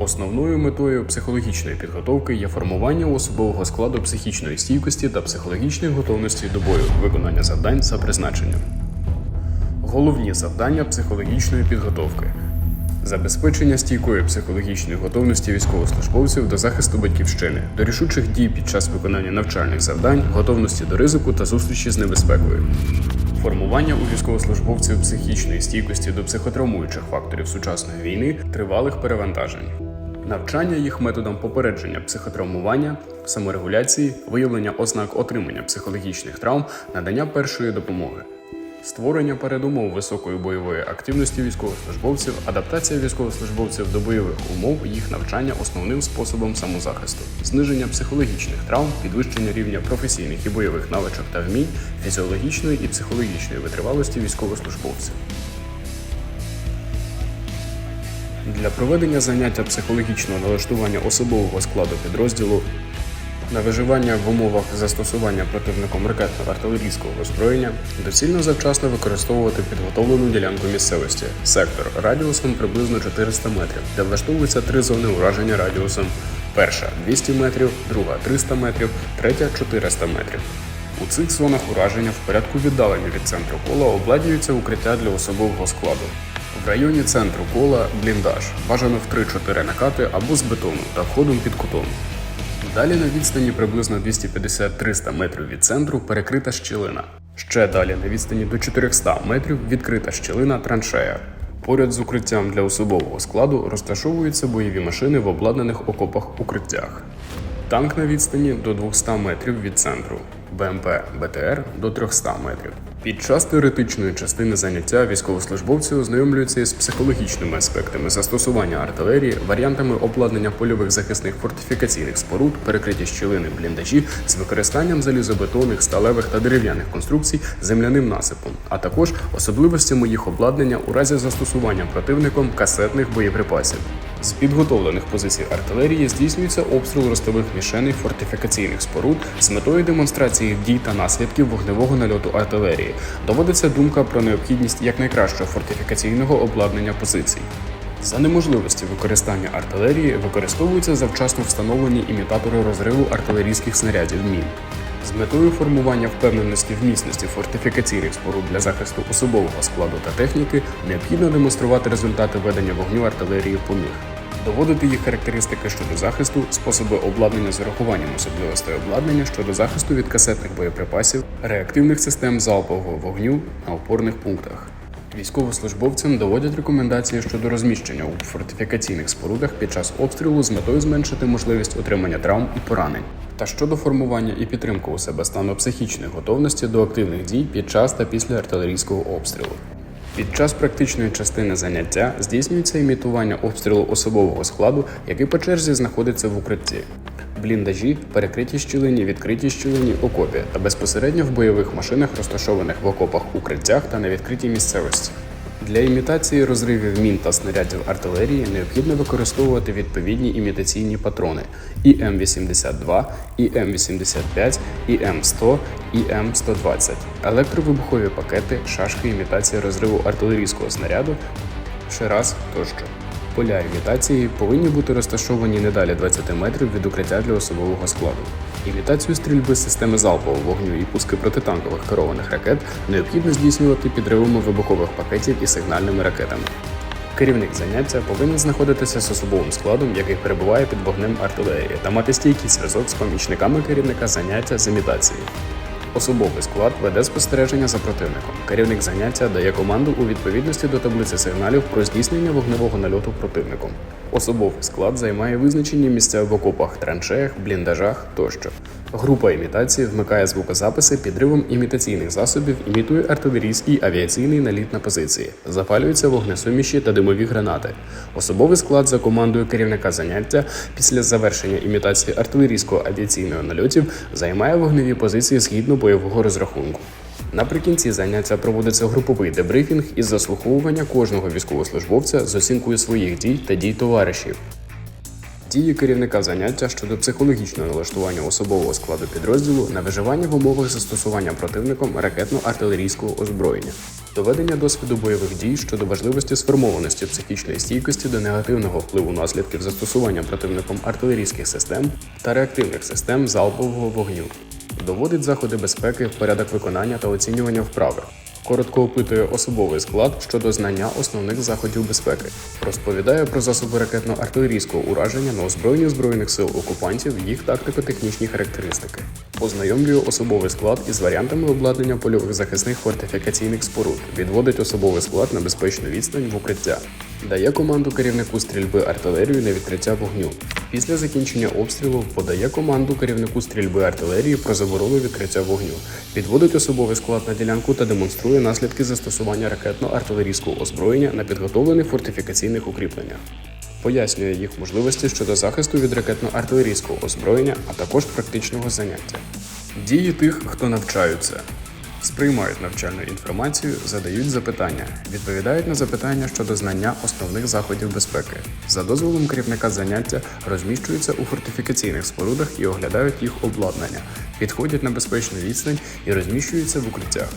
Основною метою психологічної підготовки є формування особового складу психічної стійкості та психологічної готовності до бою, виконання завдань за призначенням. Головні завдання психологічної підготовки. Забезпечення стійкої психологічної готовності військовослужбовців до захисту батьківщини, до рішучих дій під час виконання навчальних завдань, готовності до ризику та зустрічі з небезпекою. Формування у військовослужбовців психічної стійкості до психотравмуючих факторів сучасної війни, тривалих перевантажень. Навчання їх методам попередження психотравмування, саморегуляції, виявлення ознак отримання психологічних травм, надання першої допомоги. Створення передумов високої бойової активності військовослужбовців, адаптація військовослужбовців до бойових умов, їх навчання основним способом самозахисту, зниження психологічних травм, підвищення рівня професійних і бойових навичок та вмінь, фізіологічної і психологічної витривалості військовослужбовців. Для проведення заняття психологічного налаштування особового складу підрозділу на виживання в умовах застосування противником ракетно-артилерійського озброєння доцільно завчасно використовувати підготовлену ділянку місцевості сектор радіусом приблизно 400 метрів, де влаштовуються три зони ураження радіусом: перша 200 метрів, друга 300 метрів, третя 400 метрів. У цих зонах ураження в порядку віддалення від центру кола обладнюються укриття для особового складу. В районі центру кола бліндаж, бажано в 3-4 накати або з бетону та входом під кутом. Далі на відстані приблизно 250-300 метрів від центру перекрита щілина. Ще далі на відстані до 400 метрів відкрита щілина траншея. Поряд з укриттям для особового складу розташовуються бойові машини в обладнаних окопах укриттях. Танк на відстані до 200 метрів від центру, БМП БТР до 300 метрів. Під час теоретичної частини заняття військовослужбовці ознайомлюються із психологічними аспектами застосування артилерії, варіантами обладнання польових захисних фортифікаційних споруд, перекриті щілини бліндажі з використанням залізобетонних, сталевих та дерев'яних конструкцій земляним насипом, а також особливостями їх обладнання у разі застосування противником касетних боєприпасів. З підготовлених позицій артилерії здійснюється обстріл ростових мішеней фортифікаційних споруд з метою демонстрації дій та наслідків вогневого нальоту артилерії. Доводиться думка про необхідність якнайкращого фортифікаційного обладнання позицій. За неможливості використання артилерії використовуються завчасно встановлені імітатори розриву артилерійських снарядів мін. З метою формування впевненості в міцності фортифікаційних споруд для захисту особового складу та техніки необхідно демонструвати результати ведення вогню артилерії по них, доводити їх характеристики щодо захисту, способи обладнання з урахуванням особливостей обладнання щодо захисту від касетних боєприпасів, реактивних систем залпового вогню на опорних пунктах. Військовослужбовцям доводять рекомендації щодо розміщення у фортифікаційних спорудах під час обстрілу з метою зменшити можливість отримання травм і поранень, та щодо формування і підтримки у себе стану психічної готовності до активних дій під час та після артилерійського обстрілу. Під час практичної частини заняття здійснюється імітування обстрілу особового складу, який по черзі знаходиться в укритті. Бліндажі, перекриті щілині, відкриті щілині, окопі та безпосередньо в бойових машинах, розташованих в окопах укриттях та на відкритій місцевості. Для імітації розривів мін та снарядів артилерії необхідно використовувати відповідні імітаційні патрони і М82, і М85, і М100, і М120, електровибухові пакети, шашки імітації розриву артилерійського снаряду, шираз тощо. Поля імітації повинні бути розташовані не далі 20 метрів від укриття для особового складу. Імітацію стрільби з системи залпового вогню і пуски протитанкових керованих ракет необхідно здійснювати підривами вибухових пакетів і сигнальними ракетами. Керівник заняття повинен знаходитися з особовим складом, який перебуває під вогнем артилерії, та мати стійкий зв'язок з помічниками керівника заняття з імітації. Особовий склад веде спостереження за противником. Керівник заняття дає команду у відповідності до таблиці сигналів про здійснення вогневого нальоту противником. Особовий склад займає визначені місця в окопах, траншеях, бліндажах тощо. Група імітації вмикає звукозаписи підривом імітаційних засобів, імітує артилерійський авіаційний наліт на позиції, запалюються вогнесуміші та димові гранати. Особовий склад за командою керівника заняття після завершення імітації артилерійського авіаційного нальотів займає вогневі позиції згідно бойового розрахунку. Наприкінці заняття проводиться груповий дебрифінг із заслуховування кожного військовослужбовця з оцінкою своїх дій та дій товаришів. Дії керівника заняття щодо психологічного налаштування особового складу підрозділу на виживання в умовах застосування противником ракетно-артилерійського озброєння. доведення досвіду бойових дій щодо важливості сформованості психічної стійкості до негативного впливу наслідків застосування противником артилерійських систем та реактивних систем залпового вогню, доводить заходи безпеки, порядок виконання та оцінювання вправи. Коротко опитує особовий склад щодо знання основних заходів безпеки, розповідає про засоби ракетно-артилерійського ураження на озброєнні збройних сил окупантів, їх тактико-технічні характеристики, ознайомлює особовий склад із варіантами обладнання польових захисних фортифікаційних споруд, відводить особовий склад на безпечну відстань в укриття, дає команду керівнику стрільби артилерії на відкриття вогню. Після закінчення обстрілу подає команду керівнику стрільби артилерії про заборону відкриття вогню, підводить особовий склад на ділянку та демонструє наслідки застосування ракетно-артилерійського озброєння на підготовлених фортифікаційних укріпленнях. Пояснює їх можливості щодо захисту від ракетно-артилерійського озброєння, а також практичного заняття. Дії тих, хто навчаються. Сприймають навчальну інформацію, задають запитання, відповідають на запитання щодо знання основних заходів безпеки. За дозволом керівника заняття розміщуються у фортифікаційних спорудах і оглядають їх обладнання, підходять на безпечну відстань і розміщуються в укриттях.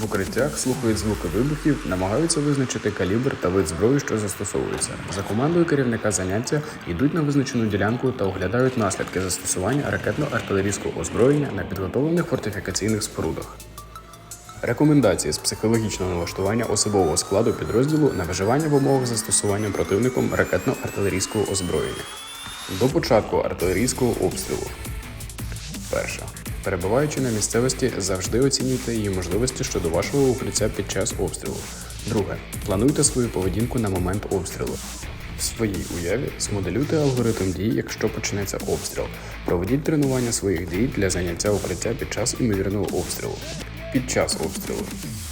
В укриттях слухають звуки вибухів, намагаються визначити калібр та вид зброї, що застосовується. За командою керівника заняття йдуть на визначену ділянку та оглядають наслідки застосування ракетно-артилерійського озброєння на підготовлених фортифікаційних спорудах. Рекомендації з психологічного налаштування особового складу підрозділу на виживання в умовах застосування противником ракетно-артилерійського озброєння. До початку артилерійського обстрілу. Перше. Перебуваючи на місцевості, завжди оцінюйте її можливості щодо вашого укриття під час обстрілу. Друге. Плануйте свою поведінку на момент обстрілу. В своїй уяві змоделюйте алгоритм дій, якщо почнеться обстріл. Проведіть тренування своїх дій для заняття укриття під час імовірного обстрілу. Під час обстрілу.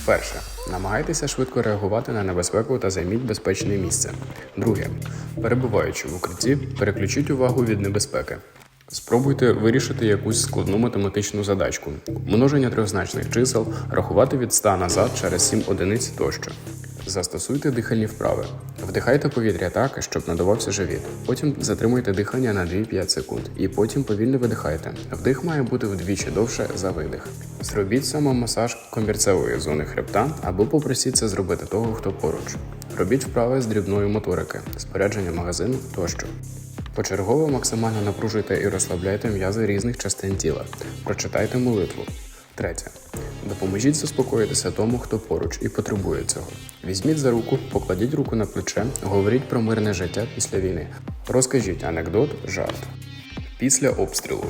Перше. Намагайтеся швидко реагувати на небезпеку та займіть безпечне місце. Друге. Перебуваючи в укритті, переключіть увагу від небезпеки. Спробуйте вирішити якусь складну математичну задачку, множення трьохзначних чисел, рахувати від 100 назад через 7 одиниць тощо. Застосуйте дихальні вправи. Вдихайте повітря так, щоб надавався живіт. Потім затримуйте дихання на 2-5 секунд і потім повільно видихайте. Вдих має бути вдвічі довше за видих. Зробіть самомасаж комірцевої зони хребта або попросіть це зробити того, хто поруч. Робіть вправи з дрібної моторики, спорядження магазину тощо. Почергово максимально напружуйте і розслабляйте м'язи різних частин тіла. Прочитайте молитву. Третє. Допоможіть заспокоїтися тому, хто поруч і потребує цього. Візьміть за руку, покладіть руку на плече, говоріть про мирне життя після війни. Розкажіть анекдот, жарт. Після обстрілу.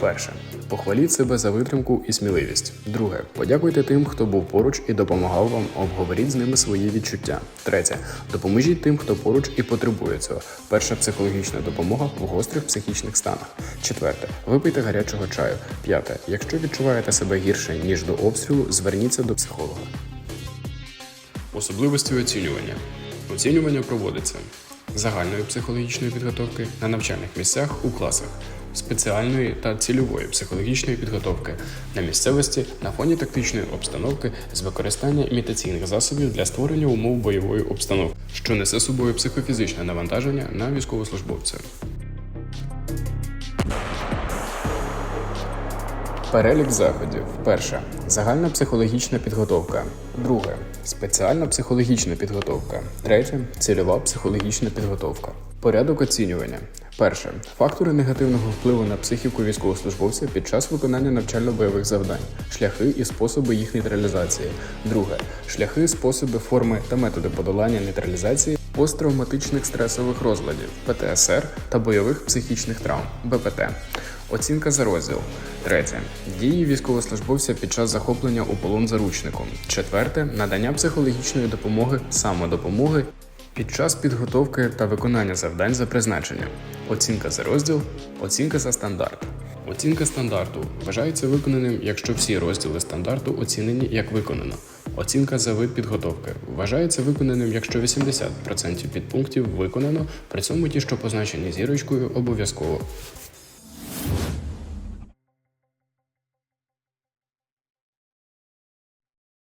Перше. Похваліть себе за витримку і сміливість. Друге. Подякуйте тим, хто був поруч і допомагав вам. Обговоріть з ними свої відчуття. Третє. Допоможіть тим, хто поруч і потребує цього. Перша психологічна допомога в гострих психічних станах. Четверте. Випийте гарячого чаю. П'яте. Якщо відчуваєте себе гірше ніж до обстрілу, зверніться до психолога. Особливості оцінювання. Оцінювання проводиться загальної психологічної підготовки на навчальних місцях у класах, спеціальної та цільової психологічної підготовки на місцевості на фоні тактичної обстановки з використання імітаційних засобів для створення умов бойової обстановки, що несе собою психофізичне навантаження на військовослужбовця. Перелік заходів. Перше. Загальна психологічна підготовка. Друге. Спеціальна психологічна підготовка. Третє. Цільова психологічна підготовка. Порядок оцінювання. Перше. Фактори негативного впливу на психіку військовослужбовця під час виконання навчально-бойових завдань, шляхи і способи їх нейтралізації. Друге. Шляхи, способи, форми та методи подолання нейтралізації посттравматичних стресових розладів ПТСР та бойових психічних травм БПТ. Оцінка за розділ. Третє. Дії військовослужбовця під час захоплення у полон заручником. Четверте. Надання психологічної допомоги, самодопомоги під час підготовки та виконання завдань за призначенням. Оцінка за розділ. Оцінка за стандарт. Оцінка стандарту вважається виконаним, якщо всі розділи стандарту оцінені як виконано. Оцінка за вид підготовки вважається виконаним, якщо 80% підпунктів виконано, при цьому ті, що позначені зірочкою, обов'язково.